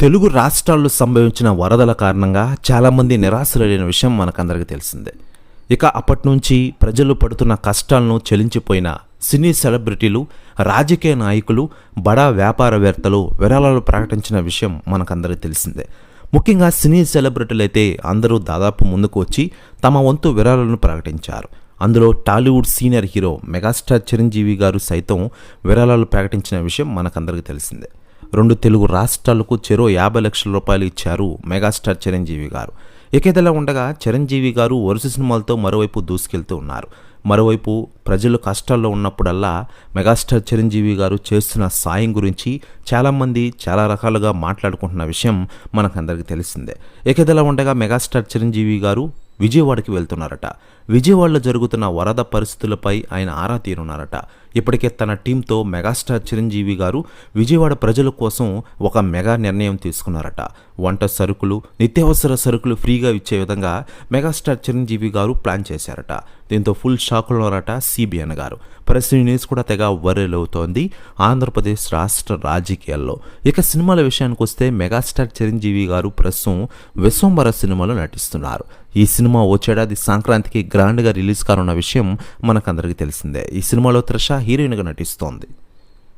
తెలుగు రాష్ట్రాల్లో సంభవించిన వరదల కారణంగా చాలామంది నిరాశలైన విషయం మనకందరికీ తెలిసిందే. ఇక అప్పటి నుంచి ప్రజలు పడుతున్న కష్టాలను చెలించిపోయిన సినీ సెలబ్రిటీలు రాజకీయ నాయకులు బడా వ్యాపారవేత్తలు విరాళాలు ప్రకటించిన విషయం మనకందరికీ తెలిసిందే. ముఖ్యంగా సినీ సెలబ్రిటీలు అయితే అందరూ దాదాపు ముందుకు వచ్చి తమ వంతు విరాళాలను ప్రకటించారు. అందులో Tollywood senior hero megastar Chiranjeevi garu సైతం విరాళాలు ప్రకటించిన విషయం మనకందరికీ తెలిసిందే. రెండు తెలుగు రాష్ట్రాలకు చెరో యాభై లక్షల రూపాయలు ఇచ్చారు మెగాస్టార్ చిరంజీవి గారు. ఇకేదలా ఉండగా చిరంజీవి గారు వరుస సినిమాలతో మరోవైపు దూసుకెళ్తూ ఉన్నారు. మరోవైపు ప్రజలు కష్టాల్లో ఉన్నప్పుడల్లా మెగాస్టార్ చిరంజీవి గారు చేస్తున్న సాయం గురించి చాలామంది చాలా రకాలుగా మాట్లాడుకుంటున్న విషయం మనకందరికీ తెలిసిందే. ఇకేదలా ఉండగా మెగాస్టార్ చిరంజీవి గారు విజయవాడకి వెళ్తున్నారట. విజయవాడలో జరుగుతున్న వరద పరిస్థితులపై ఆయన ఆరా తీరున్నారట. ఇప్పటికే తన టీంతో మెగాస్టార్ చిరంజీవి గారు విజయవాడ ప్రజల కోసం ఒక మెగా నిర్ణయం తీసుకున్నారట. వంట సరుకులు నిత్యావసర సరుకులు ఫ్రీగా ఇచ్చే విధంగా మెగాస్టార్ చిరంజీవి గారు ప్లాన్ చేశారట. దీంతో ఫుల్ షాక్లో ఉన్నారట సిబిఎన్ గారు. ప్రెస్ న్యూస్ కూడా తెగ వైరల్ అవుతోంది. ఆంధ్రప్రదేశ్ రాష్ట్ర రాజకీయాల్లో. ఇక సినిమాల విషయానికి వస్తే మెగాస్టార్ చిరంజీవి గారు ప్రస్తుతం విశ్వంబర సినిమాలో నటిస్తున్నారు. ఈ సినిమా వచ్చేడాది సంక్రాంతికి గ్రాండ్గా రిలీజ్ కానున్న విషయం మనకందరికీ తెలిసిందే. ఈ సినిమాలో త్రిష హీరోయిన్గా నటిస్తోంది.